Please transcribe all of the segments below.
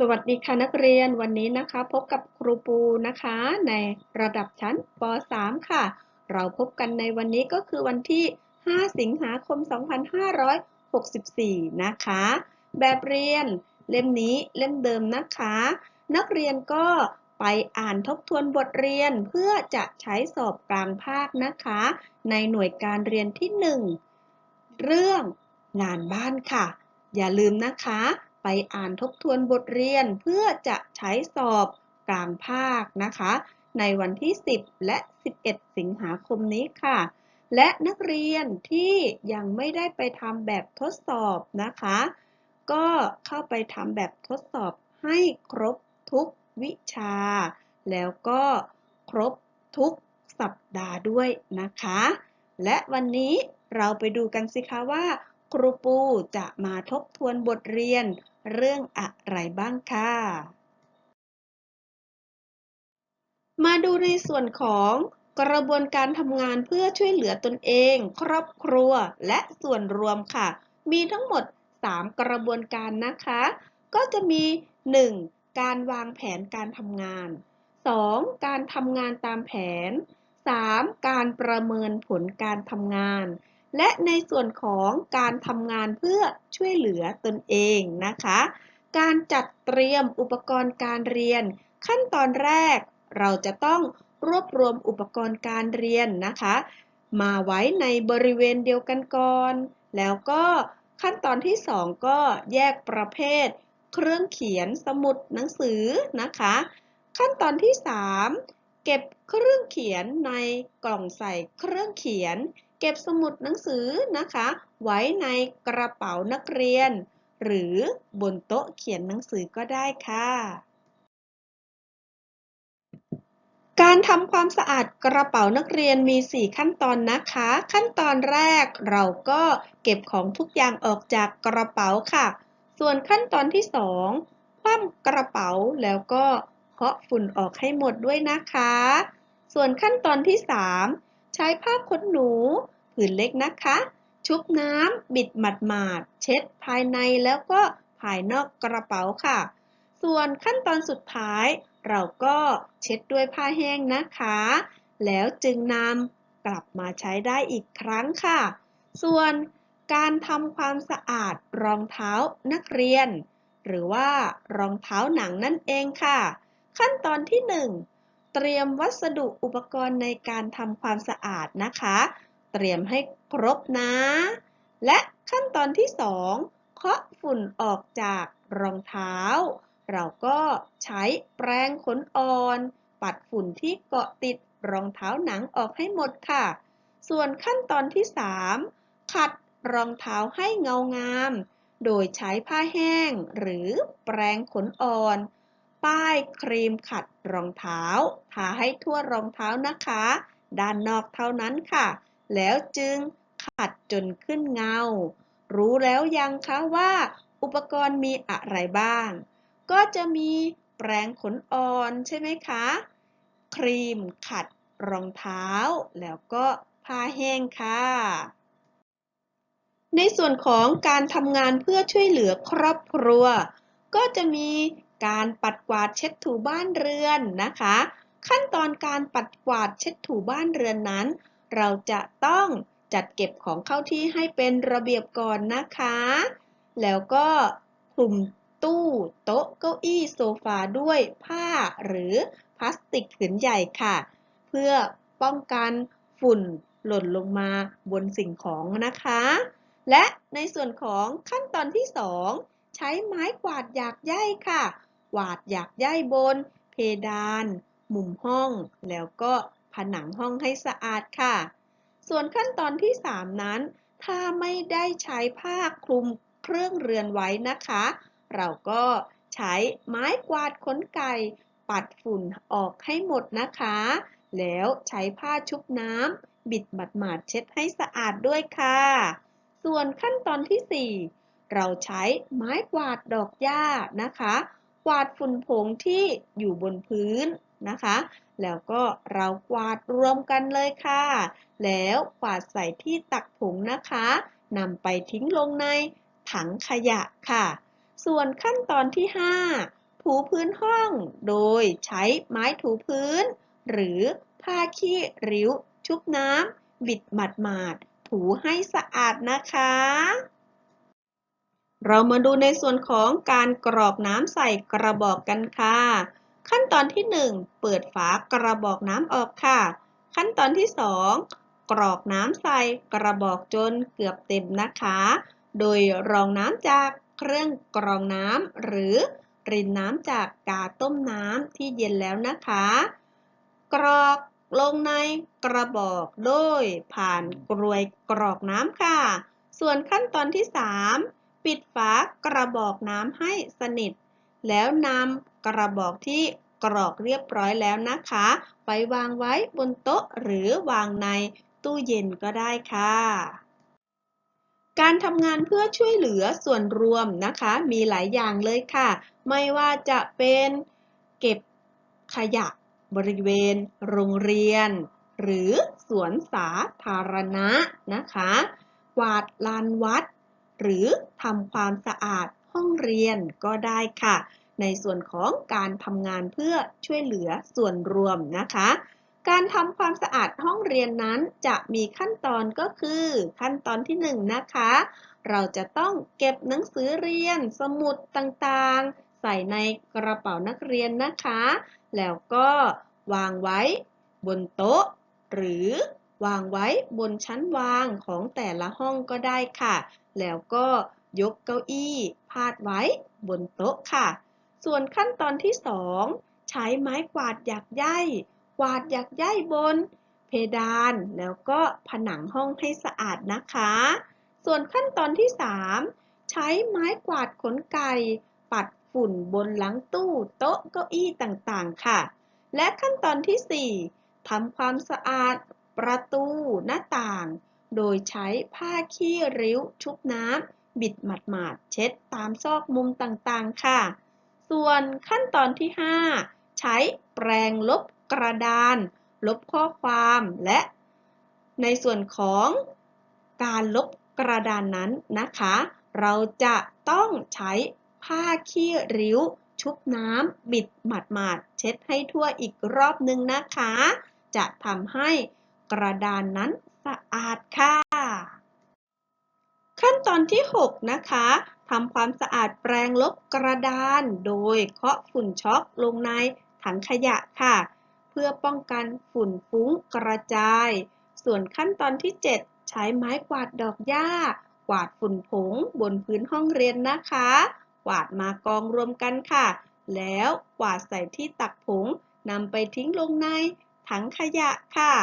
สวัสดีค่ะนักเรียนวันนี้นะคะ พบกับครูปูนะคะ ในระดับชั้นป .3 ค่ะ เราพบกันในวันนี้ก็คือวันที่ 5 สิงหาคม 2564 นะคะ แบบเรียนเล่มนี้เล่มเดิมนะคะ นักเรียนก็ไปอ่านทบทวนบทเรียนเพื่อจะใช้สอบกลางภาคนะคะ ในหน่วยการเรียนที่ 1 เรื่องงานบ้านค่ะ อย่าลืมนะคะ ไปอ่านทบทวนบทเรียนเพื่อจะใช้สอบกลางภาคนะคะ ในวันที่ 10 และ 11 สิงหาคมนี้ค่ะ และนักเรียนที่ยังไม่ได้ไปทำแบบทดสอบนะคะ ก็เข้าไปทำแบบทดสอบให้ครบทุกวิชา แล้วก็ครบทุกสัปดาห์ด้วยนะคะ และวันนี้เราไปดูกันสิคะว่า รูปูจะมาทบทวนบทเรียนเรื่องอะไรบ้างค่ะ มาดูในส่วนของกระบวนการทำงานเพื่อช่วยเหลือตนเอง ครอบครัวและส่วนรวมค่ะ มีทั้งหมด 3 กระบวนการนะคะ ก็จะมี 1. การวางแผนการทำงาน 2. การทำงานตามแผน 3. การประเมินผลการทำงาน และในส่วนของการทำงานเพื่อช่วยเหลือตนเองนะคะ การจัดเตรียมอุปกรณ์การเรียน ขั้นตอนแรกเราจะต้องรวบรวมอุปกรณ์การเรียนนะคะ มาไว้ในบริเวณเดียวกันก่อน แล้วก็ขั้นตอนที่ 2 ก็แยกประเภท เครื่องเขียนสมุดหนังสือนะคะ ขั้นตอนที่ 3 เก็บเครื่องเขียนในกล่องใส่เครื่องเขียน เก็บสมุดหนังสือนะคะ ไว้ในกระเป๋านักเรียน หรือบนโต๊ะเขียนหนังสือก็ได้ค่ะ การทำความสะอาดกระเป๋านักเรียนมี 4 ขั้นตอนนะคะ ขั้นตอนแรกเราก็เก็บของทุกอย่างออกจากกระเป๋าค่ะ ส่วนขั้นตอนที่ 2 คว่ำกระเป๋าแล้วก็เคาะฝุ่นออกให้หมดด้วยนะคะ ส่วนขั้นตอนที่ 3 ใช้ผ้าขนหนู ผืนเล็กนะคะ ชุบน้ำบิดหมาดๆเช็ดภายในแล้วก็ภายนอกกระเป๋าค่ะ ส่วนขั้นตอนสุดท้าย เราก็เช็ดด้วยผ้าแห้งนะคะ แล้วจึงนำกลับมาใช้ได้อีกครั้งค่ะ ส่วนการทำความสะอาดรองเท้านักเรียน หรือว่ารองเท้าหนังนั่นเองค่ะ ขั้นตอนที่ 1 เตรียมวัสดุอุปกรณ์ในการทำความสะอาดนะคะ เตรียมให้ครบนะ และขั้นตอนที่ 2 เคาะฝุ่นออกจากรองเท้า เราก็ใช้แปรงขนอ่อน ปัดฝุ่นที่เกาะติดรองเท้าหนังออกให้หมดค่ะ ส่วนขั้นตอนที่ 3 ขัดรองเท้าให้เงางาม โดยใช้ผ้าแห้ง หรือแปรงขนอ่อน ป้ายครีมขัดรองเท้า ทาให้ทั่วรองเท้านะคะ ด้านนอกเท่านั้นค่ะ แล้วจึงขัดจนขึ้นเงา รู้แล้วยังคะว่า อุปกรณ์มีอะไรบ้าง ก็จะมีแปรงขนอ่อนใช่ไหมคะ ครีมขัดรองเท้า แล้วก็ผ้าแห้งค่ะในส่วนของการทำงานเพื่อช่วยเหลือครอบครัว ก็จะมีการปัดกวาดเช็ดถูบ้านเรือนนะคะ ขั้นตอนการปัดกวาดเช็ดถูบ้านเรือนนั้น เราจะต้องจัดเก็บของเข้าที่ให้เป็นระเบียบก่อนนะคะ แล้วก็คลุมตู้โต๊ะเก้าอี้โซฟาด้วยผ้าหรือพลาสติกผืนใหญ่ค่ะ เพื่อป้องกันฝุ่นหล่นลงมาบนสิ่งของนะคะ และในส่วนของขั้นตอนที่ 2 ใช้ไม้กวาดหยากใยค่ะกวาดหยากใยบน เพดาน มุมห้อง แล้วก็ ผนังห้องให้สะอาดค่ะ ส่วนขั้นตอนที่ 3 นั้น ถ้าไม่ได้ใช้ผ้าคลุมเครื่องเรือนไว้นะคะ เราก็ใช้ไม้กวาดขนไก่ ปัดฝุ่นออกให้หมดนะคะ แล้วใช้ผ้าชุบน้ำบิดหมาดๆเช็ดให้สะอาดด้วยค่ะ ส่วนขั้นตอนที่ 4 เราใช้ไม้กวาดดอกหญ้านะคะ กวาดฝุ่นผงที่อยู่บนพื้นนะคะ แล้วก็เรากวาดรวมกันเลยค่ะ แล้วกวาดใส่ที่ตักผงนะคะนำไปทิ้งลงในถังขยะค่ะ ส่วนขั้นตอนที่ 5 ถูพื้นห้อง โดยใช้ไม้ถูพื้น หรือผ้าขี้ริ้ว ชุบน้ำบิดหมาดๆถูให้สะอาดนะคะ เรามาดูในส่วนของการกรอกน้ำใส่กระบอกกันค่ะ ขั้นตอนที่ 1 เปิดฝากระบอกน้ำออกค่ะ ขั้นตอนที่ 2 กรอกน้ำใส่กระบอกจนเกือบเต็มนะคะ โดยรองน้ำจากเครื่องกรองน้ำหรือรินน้ำจากกาต้มน้ำที่เย็นแล้วนะคะ กรอกลงในกระบอกโดยผ่านกรวยกรอกน้ำค่ะ ส่วนขั้นตอนที่ 3 ปิดฝากระบอกน้ำให้สนิท แล้วนำ กระบอกที่กรอกเรียบร้อยแล้วนะคะ ไปวางไว้บนโต๊ะหรือวางในตู้เย็นก็ได้ค่ะ การทำงานเพื่อช่วยเหลือส่วนรวมนะคะ มีหลายอย่างเลยค่ะ ไม่ว่าจะเป็นเก็บขยะบริเวณ โรงเรียน หรือสวนสาธารณะนะคะ กวาดลานวัด หรือทำความสะอาดห้องเรียนก็ได้ค่ะ ในส่วนของการทำงานเพื่อช่วยเหลือส่วนรวมนะคะ การทำความสะอาดห้องเรียนนั้นจะมีขั้นตอนก็คือขั้นตอนที่1นงนะคะ เราจะต้องเก็บหนังสือเรียน สมุดต่างๆ ใส่ในกระเป๋านักเรียนนะคะ แล้วก็วางไว้บนโต๊ะ หรือวางไว้บนชั้นวางของแต่ละห้องก็ได้ค่ะ แล้วก็ยกเก้าอี้พาดไว้บนโต๊ะค่ะ ส่วนขั้นตอนที่ 2 ใช้ไม้กวาดหยักใยกวาดหยักใยบน เพดานแล้วก็ผนังห้องให้สะอาดนะคะ ส่วนขั้นตอนที่ 3 ใช้ไม้กวาดขนไก่ ปัดฝุ่นบนหลังตู้โต๊ะเก้าอี้ต่างๆ ค่ะ และขั้นตอนที่ 4ทำความสะอาดประตูหน้าต่าง โดยใช้ผ้าขี้ริ้วชุบน้ำบิดหมาดๆเช็ดตามซอกมุมต่างๆ ค่ะ ส่วนขั้นตอนที่ 5 ใช้แปรงลบกระดาน ลบข้อความและ ในส่วนของการลบกระดานนั้นนะคะ เราจะต้องใช้ผ้าขี้ริ้ว ชุบน้ำบิดหมาดๆเช็ดให้ทั่วอีกรอบนึงนะคะ จะทำให้กระดานนั้นสะอาดค่ะ ขั้นตอนที่ 6 นะคะ ทำความสะอาดแปรงลบกระดาน โดยเคาะฝุ่นช็อกลงในถังขยะค่ะ เพื่อป้องกันฝุ่นฟุ้งกระจาย ส่วนขั้นตอนที่ 7 ใช้ไม้กวาดดอกหญ้า กวาดฝุ่นผงบนพื้นห้องเรียนนะคะ กวาดมากองรวมกันค่ะ แล้วกวาดใส่ที่ตักผงนำไปทิ้งลงในถังขยะค่ะ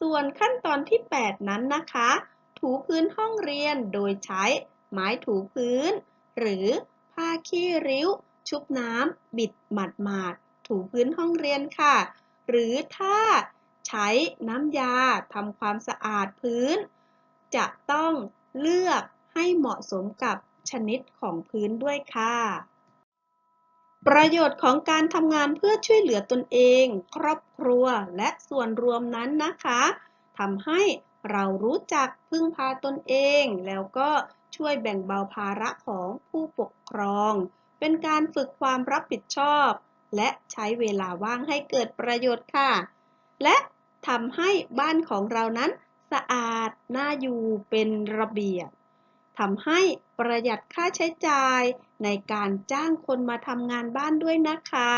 ส่วนขั้นตอนที่ 8 นั้นนะคะ ถูพื้นห้องเรียนโดยใช้ ไม้ถูพื้น หรือผ้าขี้ริ้ว ชุบน้ำบิดหมาดหมาดๆถูพื้นห้องเรียนค่ะ หรือถ้าใช้น้ำยาทำความสะอาดพื้น จะต้องเลือกให้เหมาะสมกับชนิดของพื้นด้วยค่ะ ประโยชน์ของการทำงานเพื่อช่วยเหลือตนเอง ครอบครัวและส่วนรวมนั้นนะคะทำให้เรารู้จักพึ่งพาตนเอง แล้วก็ ช่วยแบ่งเบาภาระของผู้ปกครอง เป็นการฝึกความรับผิดชอบ และใช้เวลาว่างให้เกิดประโยชน์ค่ะ และทำให้บ้านของเรานั้นสะอาด น่าอยู่เป็นระเบียบทำให้ประหยัดค่าใช้จ่ายในการจ้างคนมาทำงานบ้านด้วยนะคะ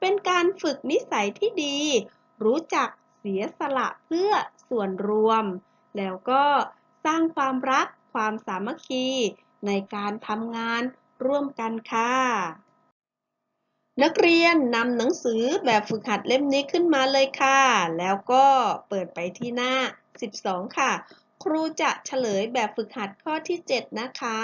เป็นการฝึกนิสัยที่ดี รู้จักเสียสละเพื่อส่วนรวม แล้วก็สร้างความรัก ความสามัคคีในการทำงานร่วมกันค่ะ นักเรียนนำหนังสือแบบฝึกหัดเล่มนี้ขึ้นมาเลยค่ะ แล้วก็เปิดไปที่หน้า 12 ค่ะ ครูจะเฉลยแบบฝึกหัดข้อที่ 7 นะคะ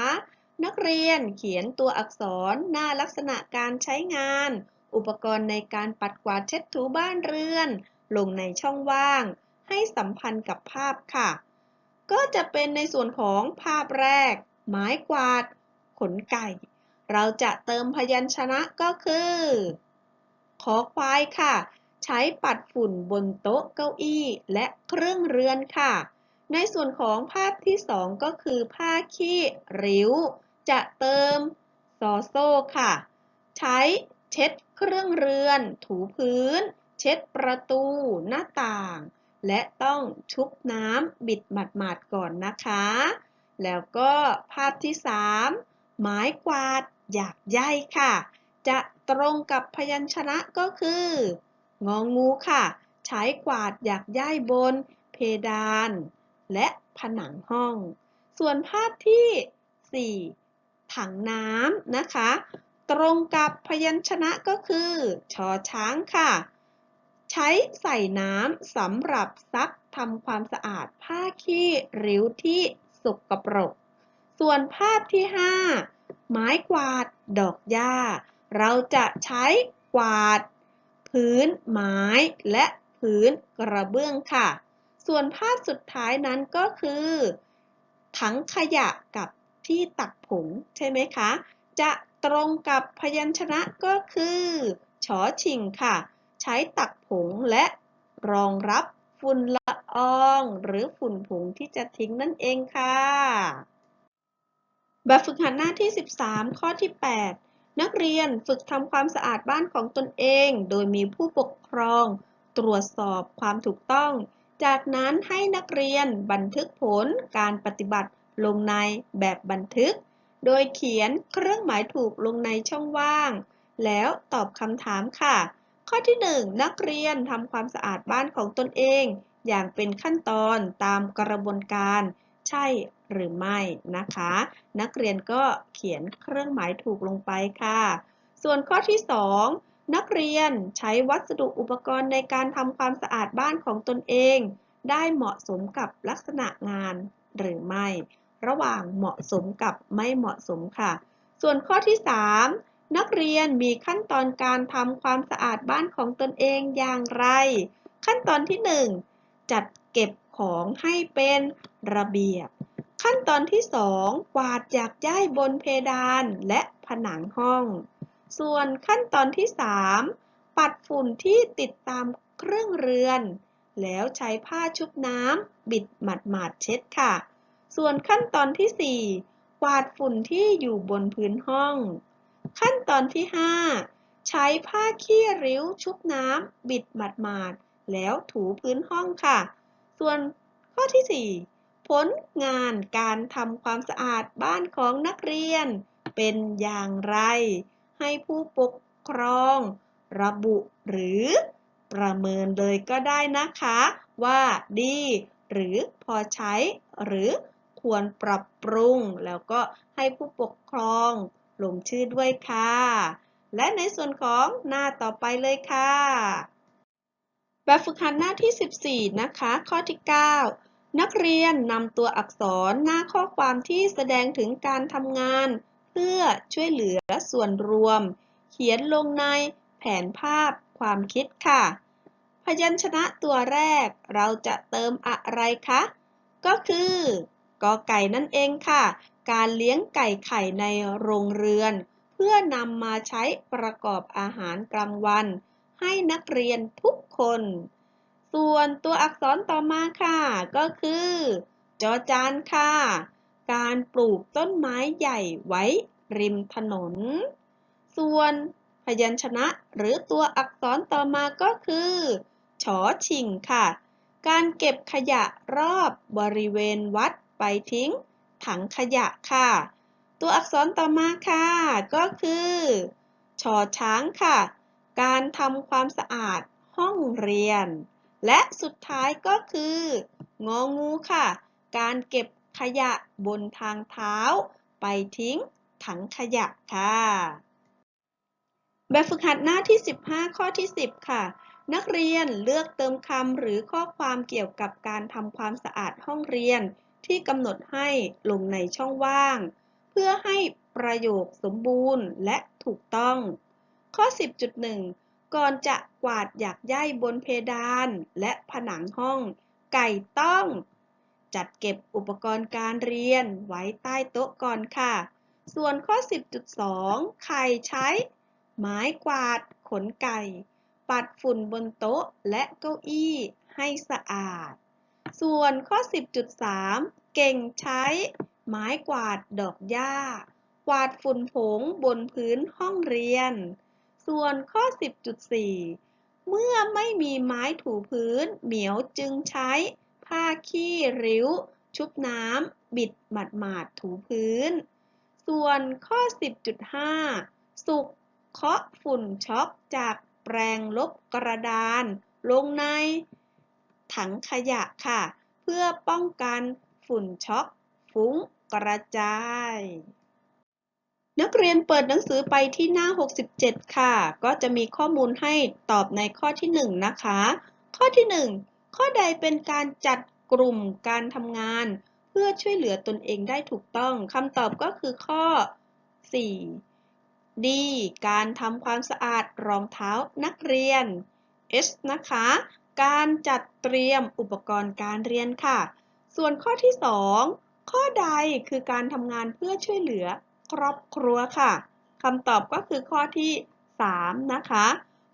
นักเรียนเขียนตัวอักษรหน้าลักษณะการใช้งาน อุปกรณ์ในการปัดกวาดเช็ดถูบ้านเรือน ลงในช่องว่าง ให้สัมพันธ์กับภาพค่ะ ก็จะเป็นในส่วนของภาพแรก ไม้กวาด ขนไก่ เราจะเติมพยัญชนะก็คือ ขอควายค่ะ ใช้ปัดฝุ่นบนโต๊ะเก้าอี้และเครื่องเรือนค่ะ ในส่วนของภาพที่สองก็คือผ้าขี้ริ้ว จะเติมซอโซ่ค่ะ ใช้เเช็ดเครื่องเรือน ถูพื้น เช็ดประตู หน้าต่าง และต้องชุบน้ำบิดหมาดๆก่อนนะคะ แล้วก็ภาพที่ 3 ไม้กวาดอยากใยค่ะ จะตรงกับพยัญชนะก็คืององงูค่ะ ใช้กวาดอยากใยบน เพดาน และผนังห้อง ส่วนภาพที่ 4 ถังน้ำนะคะ ตรงกับพยัญชนะก็คือชอช้างค่ะ ช้ใส่น้ำสำหรับซักทำความสะอาดผ้าขี้ริ้วที่สกปรก ส่วนภาพที่ 5 ไม้กวาดดอกหญ้า เราจะใช้กวาด พื้นไม้และพื้นกระเบื้องค่ะ ส่วนภาพสุดท้ายนั้นก็คือ ถังขยะกับที่ตักผงใช่ไหมคะ จะตรงกับพยัญชนะก็คือ ชอชิงค่ะ ช้ตักผงและรองรับฝุ่นละออง หรือฝุ่นผงที่จะทิ้งนั่นเองค่ะ แบบฝึกหัดหน้าที่ 13 ข้อที่ 8 นักเรียนฝึกทำความสะอาดบ้านของตนเอง โดยมีผู้ปกครอง ตรวจสอบความถูกต้อง จากนั้นให้นักเรียนบันทึกผลการปฏิบัติลงในแบบบันทึก โดยเขียนเครื่องหมายถูกลงในช่องว่าง แล้วตอบคำถามค่ะ ข้อที่ 1 นักเรียนทำความสะอาดบ้านของตนเอง อย่างเป็นขั้นตอนตามกระบวนการ ใช่หรือไม่นะคะ นักเรียนก็เขียนเครื่องหมายถูกลงไปค่ะ ส่วนข้อที่ 2 นักเรียนใช้วัสดุอุปกรณ์ในการทำความสะอาดบ้านของตนเอง ได้เหมาะสมกับลักษณะงานหรือไม่ ระหว่างเหมาะสมกับไม่เหมาะสมค่ะ ส่วนข้อที่ 3 นักเรียนมีขั้นตอนการทำความสะอาดบ้านของตนเองอย่างไร ขั้นตอนที่ 1 จัดเก็บของให้เป็นระเบียบ ขั้นตอนที่ 2 กวาดจากย้ายบนเพดานและผนังห้อง ส่วนขั้นตอนที่ 3 ปัดฝุ่นที่ติดตามเครื่องเรือน แล้วใช้ผ้าชุบน้ำบิดหมาดๆเช็ดค่ะ ส่วนขั้นตอนที่ 4 กวาดฝุ่นที่อยู่บนพื้นห้อง ขั้นตอนที่ 5 ใช้ผ้าขี้ริ้วชุบน้ำบิดหมาดๆ แล้วถูพื้นห้องค่ะ ส่วนข้อที่ 4 ผลงานการทำความสะอาดบ้านของนักเรียน เป็นอย่างไร ให้ผู้ปกครอง ระบุหรือประเมินเลยก็ได้นะคะ ว่าดี หรือพอใช้หรือควรปรับปรุง แล้วก็ให้ผู้ปกครอง ลงชื่อด้วยค่ะ และในส่วนของหน้าต่อไปเลยค่ะ แบบฝึกหัดหน้าที่ 14 นะคะ ข้อที่ 9 นักเรียนนำตัวอักษรหน้าข้อความที่แสดงถึงการทำงาน เพื่อช่วยเหลือส่วนรวม เขียนลงในแผนภาพความคิดค่ะ พยัญชนะตัวแรกเราจะเติมอะไรคะ ก็คือกอไก่นั่นเองค่ะ การเลี้ยงไก่ไข่ในโรงเรือน เพื่อนำมาใช้ประกอบอาหารกลางวัน ให้นักเรียนทุกคน ส่วนตัวอักษรต่อมาค่ะ ก็คือ จอจานค่ะ การปลูกต้นไม้ใหญ่ไว้ริมถนน ส่วนพยัญชนะหรือตัวอักษรต่อมาก็คือชอชิงค่ะ การเก็บขยะรอบบริเวณวัดไปทิ้ง ถังขยะค่ะ ตัวอักษรต่อมาค่ะ ก็คือชอช้างค่ะ การทำความสะอาดห้องเรียน และสุดท้ายก็คืององูค่ะ การเก็บขยะบนทางเท้า ไปทิ้งถังขยะค่ะ แบบฝึกหัดหน้าที่ 15 ข้อที่ 10 ค่ะ นักเรียนเลือกเติมคำหรือข้อความเกี่ยวกับการทำความสะอาดห้องเรียน ที่กำหนดให้ลงในช่องว่าง เพื่อให้ประโยคสมบูรณ์และถูกต้อง ข้อ 10.1 ก่อนจะกวาดหยักย่ายบนเพดานและผนังห้อง ไก่ต้อง จัดเก็บอุปกรณ์การเรียนไว้ใต้โต๊ะก่อนค่ะ ส่วนข้อ 10.2ใครใช้ ไม้กวาด ขนไก่ ปัดฝุ่นบนโต๊ะและเก้าอี้ให้สะอาด ส่วนข้อ 10.3 เก่งใช้ ไม้กวาดดอกหญ้ากวาดฝุ่นผงบนพื้นห้องเรียน ส่วนข้อ 10.4 เมื่อไม่มีไม้ถูพื้น เหมียวจึงใช้ ผ้าขี้ริ้ว ชุบน้ำบิดหมาดๆถูพื้น ส่วนข้อ 10.5 สุกเคาะฝุ่นช็อกจากแปรงลบกระดาน ลงใน ถังขยะค่ะ เพื่อป้องกันฝุ่นช็อกฟุ้งกระจาย นักเรียนเปิดหนังสือไปที่หน้า 67 ค่ะ ก็จะมีข้อมูลให้ตอบในข้อที่ 1 นะคะ ข้อที่ 1 ข้อใดเป็นการจัดกลุ่มการทำงาน เพื่อช่วยเหลือตนเองได้ถูกต้องคำตอบก็คือข้อ 4 D การทำความสะอาดรองเท้านักเรียน S นะคะ การจัดเตรียมอุปกรณ์การเรียนค่ะ ส่วนข้อที่ 2 ข้อใดคือการทำงานเพื่อช่วยเหลือครอบครัวค่ะคำตอบก็คือข้อที่ 3 นะคะ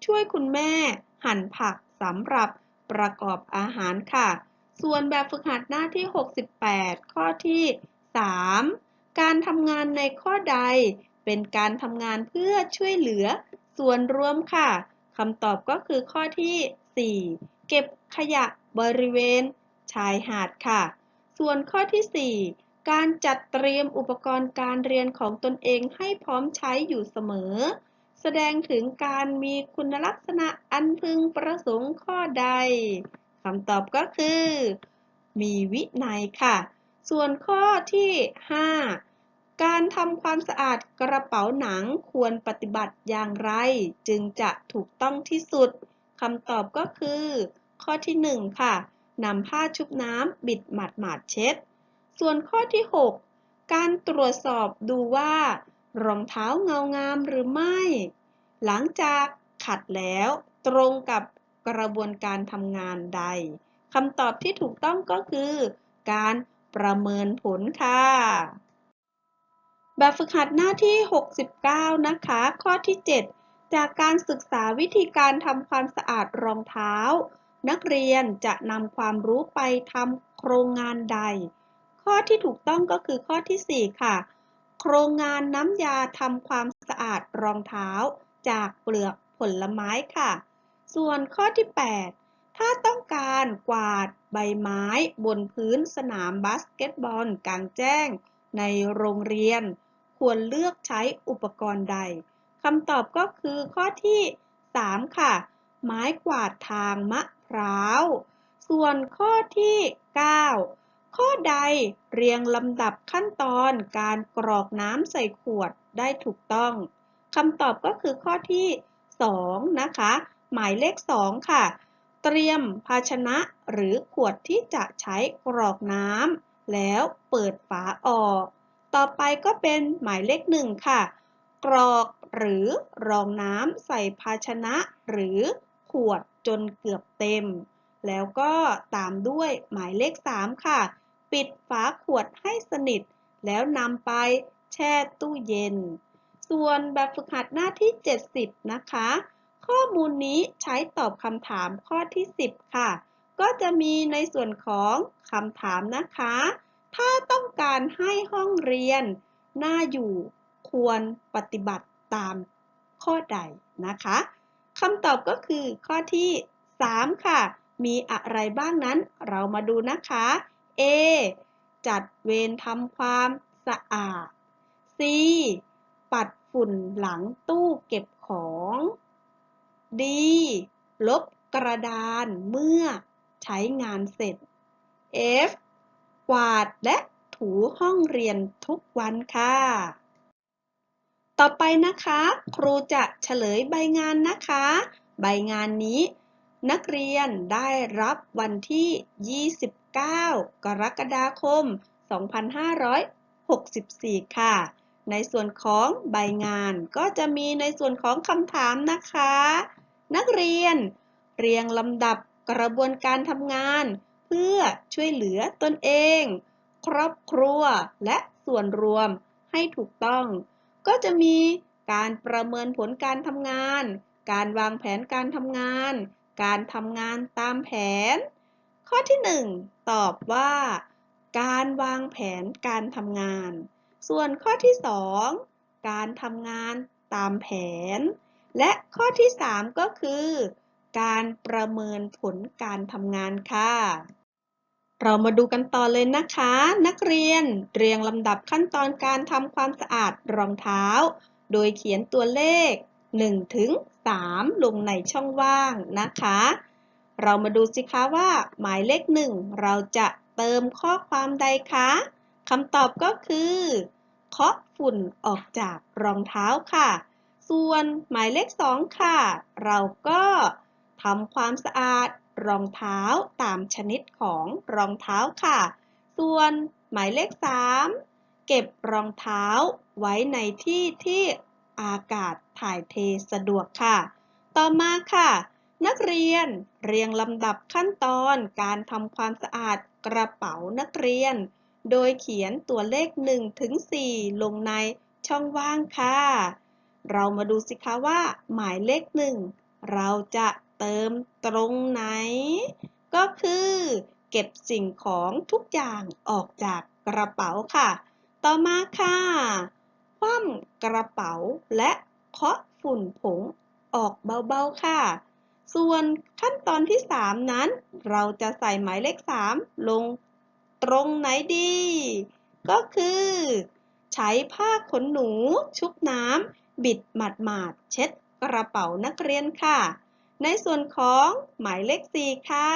ช่วยคุณแม่หั่นผักสำหรับประกอบอาหารค่ะ ส่วนแบบฝึกหัดหน้าที่ 68 ข้อที่ 3 การทำงานในข้อใด เป็นการทำงานเพื่อช่วยเหลือส่วนรวมค่ะคำตอบก็คือข้อที่ 4 เก็บขยะบริเวณ ชายหาดค่ะ ส่วนข้อที่ 4 การจัดเตรียมอุปกรณ์การเรียนของตนเองให้พร้อมใช้อยู่เสมอ แสดงถึงการมีคุณลักษณะอันพึงประสงค์ข้อใดคำตอบก็คือ มีวินัยค่ะ ส่วนข้อที่ 5การทำความสะอาดกระเป๋าหนังควรปฏิบัติอย่างไร จึงจะถูกต้องที่สุด คำตอบก็คือ ข้อที่ 1 ค่ะนำผ้าชุบน้ำบิดหมาดๆเช็ด ส่วนข้อที่ 6 การตรวจสอบดูว่า รองเท้าเงางามหรือไม่ หลังจากขัดแล้วตรงกับกระบวนการทำงานใดคำตอบที่ถูกต้องก็คือ การประเมินผลค่ะ แบบฝึกหัดหน้าที่ 69 นะคะ ข้อที่ 7 จากการศึกษาวิธีการทำความสะอาดรองเท้า นักเรียนจะนำความรู้ไปทำโครงงานใด ข้อที่ถูกต้องก็คือข้อที่ 4 ค่ะ โครงงานน้ำยาทำความสะอาดรองเท้า จากเปลือกผลไม้ค่ะ ส่วนข้อที่ 8 ถ้าต้องการกวาดใบไม้บนพื้นสนามบาสเกตบอลกลางแจ้ง ในโรงเรียน ควรเลือกใช้อุปกรณ์ใด คำตอบก็คือข้อที่ 3 ค่ะ ไม้กวาดทางมะพร้าว ส่วนข้อที่ 9 ข้อใดเรียงลำดับขั้นตอนการกรอกน้ำใส่ขวดได้ถูกต้องคำตอบก็คือข้อที่ 2 นะคะ หมายเลข 2 ค่ะ เตรียมภาชนะหรือขวดที่จะใช้กรอกน้ำแล้วเปิดฝาออก ต่อไปก็เป็นหมายเลข 1 ค่ะ กรอกหรือรองน้ำใส่ภาชนะหรือขวดจนเกือบเต็ม แล้วก็ตามด้วยหมายเลข 3 ค่ะ ปิดฝาขวดให้สนิท แล้วนำไปแช่ตู้เย็น ส่วนแบบฝึกหัดหน้าที่ 70 นะคะ ข้อมูลนี้ใช้ตอบคำถามข้อที่ 10 ค่ะ ก็จะมีในส่วนของคำถามนะคะ ถ้าต้องการให้ห้องเรียนน่าอยู่ ควรปฏิบัติตามข้อใดนะคะคำตอบก็คือข้อที่ 3 ค่ะ มีอะไรบ้างนั้นเรามาดูนะคะ A จัดเวรทำความสะอาด C ปัดฝุ่นหลังตู้เก็บของ D ลบกระดานเมื่อใช้งานเสร็จ F กวาดและถูห้องเรียนทุกวันค่ะ ต่อไปนะคะ ครูจะเฉลยใบงานนะคะ ใบงานนี้ นักเรียนได้รับวันที่ 29 กรกฎาคม 2564 ค่ะ ในส่วนของใบงานก็จะมีในส่วนของคำถามนะคะ นักเรียน เรียงลำดับกระบวนการทำงาน เพื่อช่วยเหลือตนเอง ครอบครัวและส่วนรวมให้ถูกต้อง ก็จะมีการประเมินผลการทำงาน การวางแผนการทำงาน การทำงานตามแผน ข้อที่ 1 ตอบว่า การวางแผนการทำงาน ส่วนข้อที่ 2 การทำงานตามแผน และข้อที่ 3 ก็คือ การประเมินผลการทำงานค่ะ เรามาดูกันต่อเลยนะคะ นักเรียนเรียงลำดับขั้นตอนการทำความสะอาดรองเท้า โดยเขียนตัวเลข1ถึง3ลงในช่องว่างนะคะ เรามาดูสิคะว่า หมายเลข 1 เราจะเติมข้อความใดคะคำตอบก็คือเคาะฝุ่นออกจากรองเท้าค่ะ ส่วนหมายเลข 2 ค่ะ เราก็ทำความสะอาด รองเท้าตามชนิดของรองเท้าค่ะ ส่วนหมายเลข 3 เก็บรองเท้าไว้ในที่ที่อากาศถ่ายเทสะดวกค่ะ ต่อมาค่ะ นักเรียนเรียงลำดับขั้นตอนการทำความสะอาดกระเป๋านักเรียน โดยเขียนตัวเลข1ถึง4ลงในช่องว่างค่ะ เรามาดูสิคะว่า หมายเลข 1 เราจะ เติมตรงไหน ก็คือ เก็บสิ่งของทุกอย่างออกจากกระเป๋าค่ะ ต่อมาค่ะ คว่ำกระเป๋าและเคาะฝุ่นผงออกเบาๆค่ะ ส่วนขั้นตอนที่ 3 นั้น เราจะใส่หมายเลข 3 ลงตรงไหนดี ก็คือ ใช้ผ้าขนหนูชุบน้ำบิดหมาดๆเช็ดกระเป๋านักเรียนค่ะ ในส่วนของหมายเลข4ค่ะ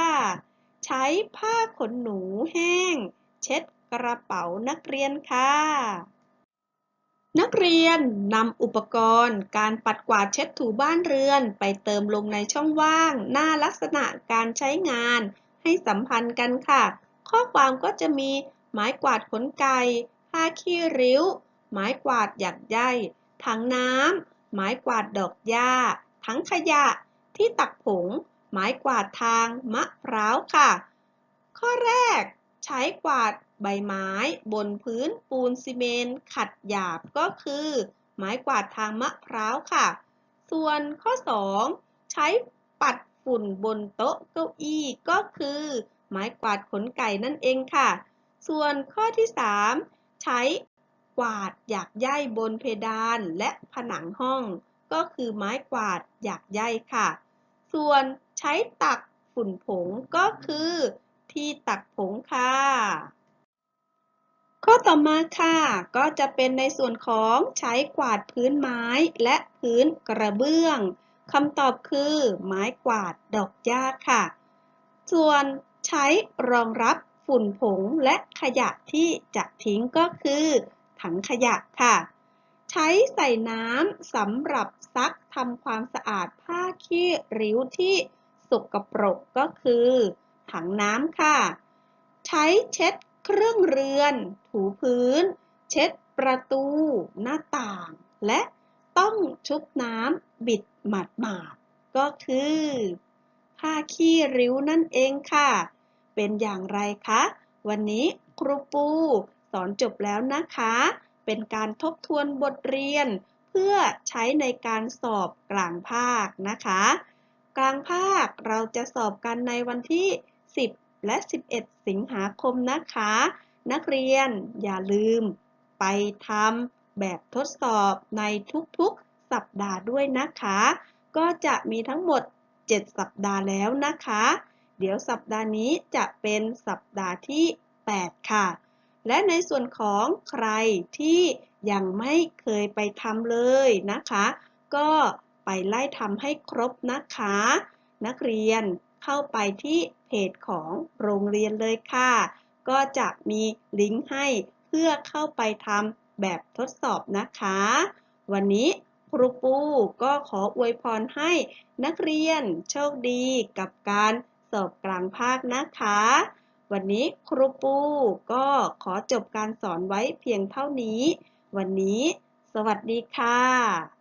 ใช้ผ้าขนหนูแห้ง เช็ดกระเป๋านักเรียนค่ะ นักเรียนนำอุปกรณ์การปัดกวาดเช็ดถูบ้านเรือน ไปเติมลงในช่องว่าง หน้าลักษณะการใช้งานให้สัมพันธ์กันค่ะ ข้อความก็จะมีไม้กวาดขนไก่ผ้าขี้ริ้ว ไม้กวาดหยักใยถังน้ำไม้กวาดดอกหญ้า ถังขยะ ที่ตักผง ไม้กวาดทางมะพร้าวค่ะ ข้อแรก ใช้กวาดใบไม้ บนพื้นปูนซีเมนต์ขัดหยาบก็คือ ไม้กวาดทางมะพร้าวค่ะ ส่วนข้อ 2 ใช้ปัดฝุ่นบนโต๊ะเก้าอี้ก็คือ ไม้กวาดขนไก่นั่นเองค่ะ ส่วนข้อที่ 3 ใช้กวาดหยากใยบนเพดานและผนังห้อง ก็คือไม้กวาดหยากใยค่ะ ส่วนใช้ตักฝุ่นผงก็คือที่ตักผงค่ะ ข้อต่อมาค่ะ ก็จะเป็นในส่วนของใช้กวาดพื้นไม้และพื้นกระเบื้องคำตอบคือไม้กวาดดอกหญ้าค่ะ ส่วนใช้รองรับฝุ่นผงและขยะที่จะทิ้งก็คือ ถังขยะค่ะ ช้ใส่น้ำสำหรับซักทำความสะอาดผ้าขี้ริ้วที่สกปรกก็คือ ถังน้ำค่ะ ใช้เช็ดเครื่องเรือน ถูพื้น เช็ดประตู หน้าต่าง และต้องชุบน้ำบิดหมาดหมาดก็คือผ้าขี้ริ้วนั่นเองค่ะ เป็นอย่างไรคะ วันนี้ครูปูสอนจบแล้วนะคะ เป็นการทบทวนบทเรียน เพื่อใช้ในการสอบกลางภาคนะคะ กลางภาคเราจะสอบกันในวันที่ 10 และ 11 สิงหาคมนะคะ นักเรียนอย่าลืมไปทำแบบทดสอบในทุกๆสัปดาห์ด้วยนะคะ ก็จะมีทั้งหมด 7 สัปดาห์แล้วนะคะ เดี๋ยวสัปดาห์นี้จะเป็นสัปดาห์ที่ 8 ค่ะ และในส่วนของใครที่ยังไม่เคยไปทำเลยนะคะ ก็ไปไล่ทำให้ครบนะคะ นักเรียนเข้าไปที่เพจของโรงเรียนเลยค่ะ ก็จะมีลิงก์ให้เพื่อเข้าไปทำแบบทดสอบนะคะ วันนี้ครูปูก็ขออวยพรให้นักเรียนโชคดีกับการสอบกลางภาคนะคะ วันนี้ครูปูก็ขอจบการสอนไว้เพียงเท่านี้ วันนี้ สวัสดีค่ะ